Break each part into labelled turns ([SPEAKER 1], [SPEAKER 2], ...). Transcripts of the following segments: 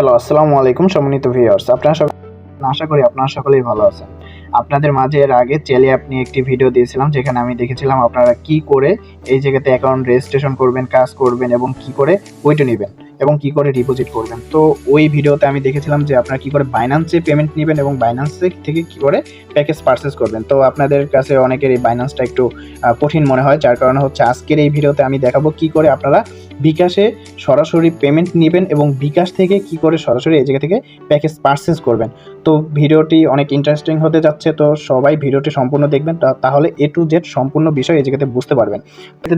[SPEAKER 1] Hello, আসসালামু আলাইকুম সম্মানিত ভিউয়ার্স আপনারা সবাই আশা করি আপনারা সকলেই ভালো আছেন। আপনাদের মাঝে এর আগে চেলে আপনি একটি ভিডিও দিয়েছিলাম, যেখানে আমি দেখেছিলাম আপনারা কি করে এই জায়গাতে অ্যাকাউন্ট রেজিস্ট্রেশন করবেন, কাজ করবেন এবং কি করে ওইটা নেবেন। এবং কি করে ডিপোজিট করবেন। তো ওই ভিডিওতে আমি দেখেছিলাম যে আপনারা কি করে বাইন্যান্সে পেমেন্ট নেবেন এবং বাইন্যান্স থেকে কি করে প্যাকেজ পারচেস করবেন। তো আপনাদের কাছে অনেকের এই বাইন্যান্সটা একটু কঠিন মনে হয়, যার কারণে হচ্ছে আজকের এই ভিডিওতে আমি দেখাবো কি করে আপনারা বিকাশে সরাসরি পেমেন্ট নেবেন এবং বিকাশ থেকে কি করে সরাসরি এই জায়গা থেকে প্যাকেজ পারচেস করবেন। তো ভিডিওটি অনেক ইন্টারেস্টিং হতে যাচ্ছে, তো সবাই ভিডিওটি সম্পূর্ণ দেখবেন তাহলে এ টু জেড সম্পূর্ণ বিষয় এই জায়গাতে বুঝতে পারবেন।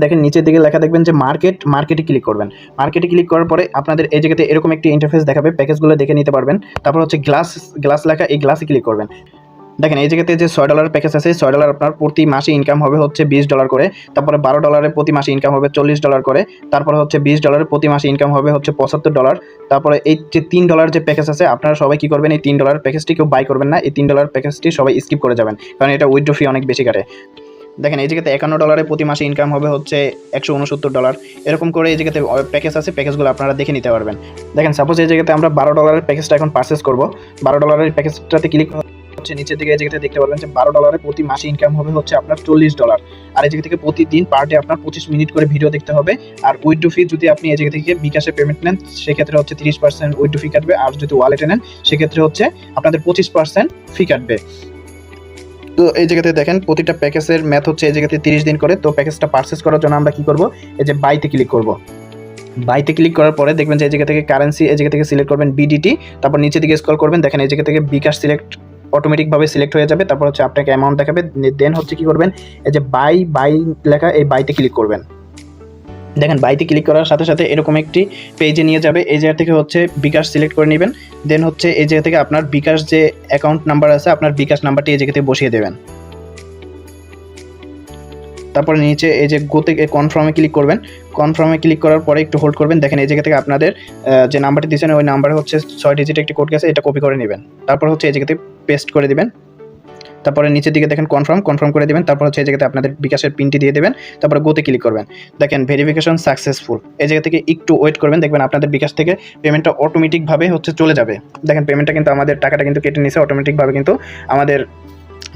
[SPEAKER 1] দেখেন নিচের দিকে লেখা দেখবেন যে মার্কেট মার্কেটে ক্লিক করবেন। মার্কেটে ক্লিক করার পরে আপনাদের এই জায়গাতে এরকম একটি ইন্টারফেস দেখাবে প্যাকেজগুলো দেখে নিতে পারবেন। তারপর হচ্ছে গ্লাস গ্লাস লেখা, এই গ্লাসে ক্লিক করবেন। দেখেন, এই জায়গাতে যে ছয় ডলার প্যাকেজ আছে, ছয় ডলার আপনার প্রতি মাসে ইনকাম হবে হচ্ছে বিশ ডলার করে। তারপরে বারো ডলারের প্রতি মাসে ইনকাম হবে চল্লিশ ডলার করে। তারপরে হচ্ছে বিশ ডলারের প্রতি মাসে ইনকাম হবে হচ্ছে পঁচাত্তর ডলার তারপরে এই যে তিন ডলার যে প্যাকেজ আছে, আপনারা সবাই কি করবেন, এই তিন ডলার প্যাকেজটি কেউ বাই করবেন না। এই তিন ডলার প্যাকেজটি সবাই স্কিপ করে যাবেন। কারণ এটা উইথড্র ফি অনেক বেশি কাটে। দেখেন, এই জায়গাতে একান্ন ডলারের প্রতি মাসে ইনকাম হবে হচ্ছে একশো উনসত্তর ডলার এরকম করে এই জায়গাতে প্যাকেজ আছে প্যাকেজগুলো আপনারা দেখে নিতে পারবেন। দেখেন সাপোজ এই জায়গাতে আমরা বারো ডলারের প্যাকেজটা এখন পারচেস করব। বারো ডলারের প্যাকেজটাতে ক্লিক হচ্ছে, নিচের দিকে এই জায়গাতে দেখতে পারবেন যে বারো ডলারে প্রতি মাসে ইনকাম হবে হচ্ছে আপনার চল্লিশ ডলার আর এই জায়গা থেকে প্রতিদিন পার ডে আপনার পঁচিশ মিনিট করে ভিডিও দেখতে হবে। আর উইড্রো ফি যদি আপনি এই জায়গা থেকে বিকাশে পেমেন্ট নেন, সেক্ষেত্রে হচ্ছে তিরিশ পার্সেন্ট উইড্রো ফি কাটবে। আর যদি ওয়ালেটে নেন, সেক্ষেত্রে হচ্ছে আপনাদের পঁচিশ পার্সেন্ট ফি কাটবে। তো এই জায়গাতে দেখেন প্রতিটা প্যাকেজের ম্যাথ হচ্ছে এই জায়গাতে তিরিশ দিন করে। তো প্যাকেজটা পারচেস করার জন্য আমরা কি করব? এই যে বাইতে ক্লিক করব। বাইতে ক্লিক করার পরে দেখবেন যে এই জায়গা থেকে কারেন্সি এই জায়গা থেকে সিলেক্ট করবেন বিডিটি তারপর নিচে দিকে স্ক্রল করবেন। দেখেন এই জায়গা থেকে বিকাশ সিলেক্ট অটোমেটিকভাবে সিলেক্ট হয়ে যাবে। তারপর হচ্ছে আপনাকে অ্যামাউন্ট দেখাবে। দেন হচ্ছে কি করবেন? এই যে বাই বাই লেখা এই বাইতে ক্লিক করবেন। দেখেন বাইতে ক্লিক করার সাথে সাথে এরকম একটি পেজে নিয়ে যাবে। এই জায়গা থেকে হচ্ছে বিকাশ সিলেক্ট করে নেবেন। দেন হচ্ছে এই জায়গা থেকে আপনার বিকাশ যে অ্যাকাউন্ট নাম্বার আছে, আপনার বিকাশ নাম্বারটি এই জায়গাতে বসিয়ে দেবেন। তারপরে নিচে এই যে গোতে কনফার্মে ক্লিক করবেন। কনফার্মে ক্লিক করার পরে একটু হোল্ড করবেন। দেখেন, এই জায়গা থেকে আপনাদের যে নাম্বারটি দিয়েছেন, ওই নাম্বারে হচ্ছে ছয় ডিজিট একটি কোড গেছে, এটা কপি করে নেবেন। তারপর হচ্ছে এই জায়গাতে পেস্ট করে দিবেন। তারপরে নিচের দিকে দেখেন কনফার্ম কনফার্ম করে দিবেন। তারপর হচ্ছে এই জায়গাতে আপনাদের বিকাশের পিনটি দিয়ে দেবেন। তারপরে গোতে ক্লিক করবেন। দেখেন ভেরিফিকেশন সাকসেসফুল এই জায়গা থেকে একটু ওয়েট করবেন। দেখবেন আপনাদের বিকাশ থেকে পেমেন্টটা অটোমেটিকভাবে হচ্ছে চলে যাবে। দেখেন পেমেন্টটা কিন্তু আমাদের টাকাটা কিন্তু কেটে নিছে। অটোমেটিকভাবে কিন্তু আমাদের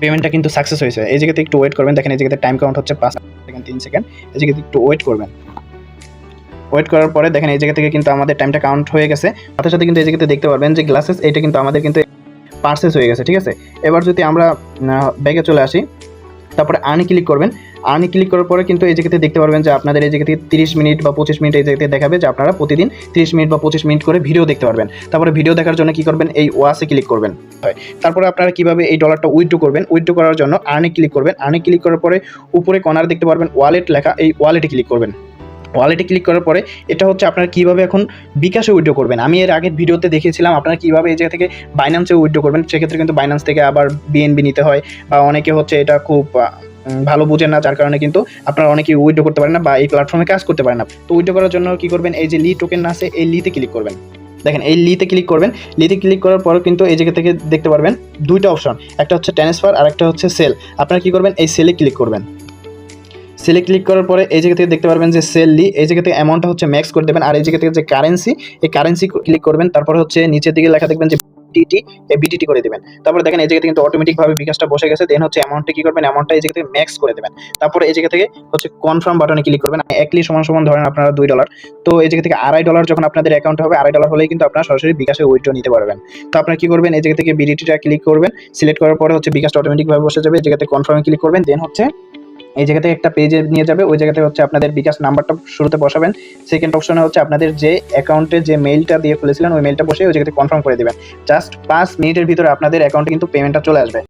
[SPEAKER 1] পেমেন্টটা কিন্তু সাকসেস হয়েছে। এই জায়গাতে একটু ওয়েট করবেন। দেখেন এই জায়গাতে টাইম কাউন্ট হচ্ছে পাঁচ সেকেন্ড তিন সেকেন্ড এই জায়গাতে একটু ওয়েট করবেন। ওয়েট করার পরে দেখেন এই জায়গা থেকে কিন্তু আমাদের টাইমটা কাউন্ট হয়ে গেছে। সাথে সাথে কিন্তু এই জায়গাতে দেখতে পারবেন যে গ্লাসেস এটা কিন্তু আমাদের কিন্তু পার্সেস হয়ে গেছে, ঠিক আছে? এবার যদি আমরা ব্যাগে চলে আসি, তারপরে আর্নি ক্লিক করবেন। আর্নি ক্লিক করার পরে কিন্তু এই জায়গাতে দেখতে পারবেন যে আপনাদের এই জায়গাতে তিরিশ মিনিট বা পঁচিশ মিনিট এই জায়গাতে দেখাবে যে আপনারা প্রতিদিন তিরিশ মিনিট বা পঁচিশ মিনিট করে ভিডিও দেখতে পারবেন। তারপরে ভিডিও দেখার জন্য কি করবেন? এই ওয়াসে ক্লিক করবেন। হয়। তারপরে আপনারা কীভাবে এই ডলারটা উইথড্র করবেন? উইথড্রো করার জন্য আর্নি ক্লিক করবেন। আর্নি ক্লিক করার পরে উপরে কর্নার দেখতে পারবেন ওয়ালেট লেখা, এই ওয়ালেটে ক্লিক করবেন। ওয়ালেটে ক্লিক করার পরে এটা হচ্ছে আপনারা কীভাবে এখন বিকাশে উইথড্র করবেন। আমি এর আগের ভিডিওতে দেখিয়েছিলাম আপনারা কীভাবে এই জায়গা থেকে বাইন্যান্সে উইড্রো করবেন। সেক্ষেত্রে কিন্তু বাইন্যান্স থেকে আবার বিএনবি নিতে হয় বা অনেকে হচ্ছে এটা খুব ভালো বুঝেন না, যার কারণে কিন্তু আপনারা অনেকে উইড্রো করতে পারেন না বা এই প্ল্যাটফর্মে কাজ করতে পারেন না। তো উইড্রো করার জন্য কী করবেন? এই যে লি টোকেন আছে, এই লিতে ক্লিক করবেন। দেখেন, এই লিতে ক্লিক করবেন। লিতে ক্লিক করার পর কিন্তু এই জায়গা থেকে দেখতে পারবেন দুইটা অপশন একটা হচ্ছে ট্রান্সফার আর একটা হচ্ছে সেল আপনারা কী করবেন? এই সেলে ক্লিক করবেন। সেলে ক্লিক করার পরে এই জায়গা থেকে দেখতে পারবেন যে সেল লি, এই জায়গা থেকে অ্যামাউন্টটা হচ্ছে ম্যাক্স করে দেবেন। আর এই জায়গা থেকে যে কারেন্সি এই কারেন্সি ক্লিক করবেন, তারপর হচ্ছে নিচের দিকে লেখা দেখবেন যে বিটিটি এই বিটিটি করে দেবেন। তারপরে দেখেন এই জায়গা থেকে কিন্তু অটোমেটিকভাবে বিকাশটা বসে গেছে। দেন হচ্ছে অ্যামাউন্টটা কি করবেন? অ্যামাউন্টটা এই জায়গা থেকে ম্যাক্স করে দেবেন। তারপরে এই জায়গা থেকে হচ্ছে কনফার্ম বাটনে ক্লিক করবেন। একলি সমান সমান ধরেন আপনারা দুই ডলার তো এই জায়গা থেকে আড়াই ডলার যখন আপনাদের অ্যাকাউন্ট হবে, আড়াই ডলার হলেই কিন্তু আপনারা সরাসরি বিকাশে উইথড্র নিতে পারবেন। তো আপনারা কি করবেন? এই জায়গা থেকে বিডিটিটা ক্লিক করবেন। সিলেক্ট করার পরে হচ্ছে বিকাশটা অটোমেটিকভাবে বসে যাবে। এই জায়গাতে কনফার্মে ক্লিক করবেন। দেন হচ্ছে এই জায়গাতে একটা পেজে নিয়ে যাবে। ওই জায়গাতে হচ্ছে আপনাদের বিকাশ নাম্বারটা শুরুতে বসাবেন। সেকেন্ড অপশনে হচ্ছে আপনাদের যে অ্যাকাউন্টে যে মেইলটা দিয়ে খুলেছিলেন, ওই মেইলটা বসে ওই জায়গাতে কনফার্ম করে দেবেন। জাস্ট পাঁচ মিনিটের ভিতরে আপনাদের অ্যাকাউন্টে কিন্তু পেমেন্টটা চলে আসবে।